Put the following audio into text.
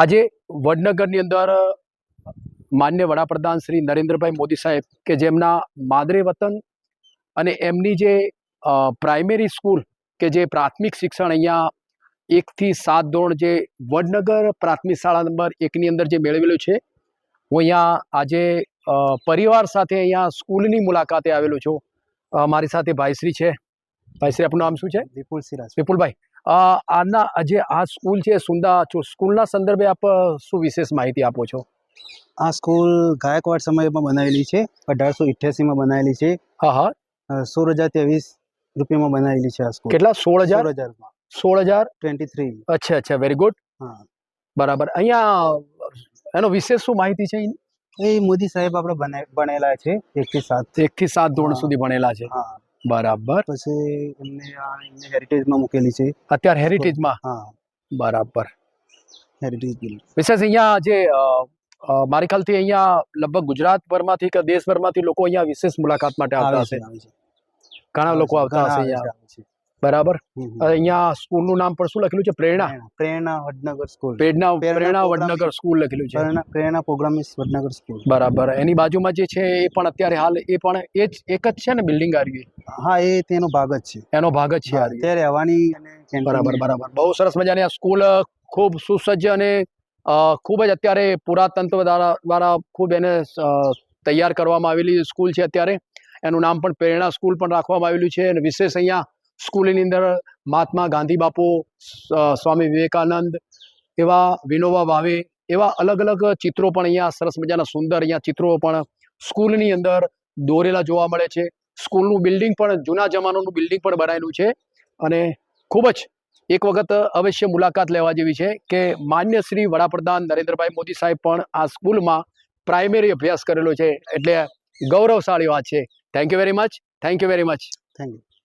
આજે વડનગરની અંદર માન્ય વડાપ્રધાન શ્રી નરેન્દ્રભાઈ મોદી સાહેબ કે જેમના માદરે વતન અને એમની જે પ્રાઇમરી સ્કૂલ કે જે પ્રાથમિક શિક્ષણ અહીંયા એકથી સાત ધોરણ જે વડનગર પ્રાથમિક શાળા નંબર એકની અંદર જે મેળવેલું છે હું અહીંયા આજે પરિવાર સાથે અહીંયા સ્કૂલની મુલાકાતે આવેલો છું. મારી સાથે ભાઈશ્રી છે. ભાઈશ્રી આપનું નામ શું છે? વિપુલ સિરાજ વિપુલભાઈ આના આજે આ સ્કૂલ છે સુંદા સ્કૂલના સંદર્ભે આપ શું વિશેષ માહિતી આપો છો? આ સ્કૂલ ગાયકવાડ સમયમાં બનાવેલી છે અઢારસો ઇઠ્યાસીમાં બનાવેલી છે. હા હા. સોળ હજાર ત્રેવીસ રૂપિયામાં બનાવેલી છે આ સ્કૂલ. કેટલા? સોળ હજાર? હજારમાં. સોળ હજાર? ટ્વેન્ટી થ્રી અચ્છા અચ્છા વેરી ગુડ હા. બરાબર. અહીંયા એનો વિશેષ શું માહિતી છે એ મોદી સાહેબ આપણે ભણેલા છે એકથી સાત. એકથી સાત ધોરણ સુધી ભણેલા છે. હા. બરાબર. પછી એમને આ એમને હેરિટેજમાં મૂકેલી છે. અત્યારે હેરિટેજમાં હા. બરાબર. હેરિટેજ બિલ વિશેષ અહીંયા જે મારી ખ્યાલથી અહીંયા લગભગ ગુજરાતભરમાંથી કે દેશભરમાંથી લોકો અહીંયા વિશેષ મુલાકાત માટે આવતા હશે. ઘણા લોકો આવતા હશે અહીંયા. બરાબર? અહીંયા સ્કૂલ સ્કૂલનું નામ પણ શું લખેલું છે? પ્રેરણા? પ્રેરણા વડનગર સ્કૂલ. પ્રેરણા પ્રેરણા વડનગર સ્કૂલ લખેલું છે. પ્રેરણા પ્રેરણા પ્રોગ્રામ ઇસ વડનગર સ્કૂલ. બરાબર. એની બાજુમાં જે છે એ પણ અત્યારે હાલ એ પણ એ જ એક જ છે ને બિલ્ડિંગ આવી હા એ તેનો ભાગ જ છે. એનો ભાગ જ છે અત્યારે આ રહેવાની બરાબર બરાબર. બહુ સરસ મજાની આ સ્કૂલ ખૂબ સુસજ્જ અને ખૂબ જ અત્યારે પુરાતંત્ર દ્વારા દ્વારા ખૂબ એને તૈયાર કરવામાં આવેલી સ્કૂલ છે અત્યારે. એનું નામ પણ પ્રેરણા સ્કૂલ પણ રાખવામાં આવેલું છે અને વિશેષ અહીંયા સ્કૂલની અંદર મહાત્મા ગાંધી બાપુ સ્વામી વિવેકાનંદ એવા વિનોબા ભાવે એવા અલગ અલગ ચિત્રો પણ અહીંયા સરસ મજાના સુંદર અહીંયા ચિત્રો પણ સ્કૂલની અંદર દોરેલા જોવા મળે છે. સ્કૂલનું બિલ્ડિંગ પણ જૂના જમાનાનું બિલ્ડિંગ પણ બનાવેલું છે અને ખૂબ જ એક વખત અવશ્ય મુલાકાત લેવા જેવી છે કે માન્ય શ્રી વડાપ્રધાન નરેન્દ્રભાઈ મોદી સાહેબ પણ આ સ્કૂલમાં પ્રાઇમરી અભ્યાસ કરેલો છે. એટલે ગૌરવશાળી વાત છે. Thank you very much thank you very much thank you.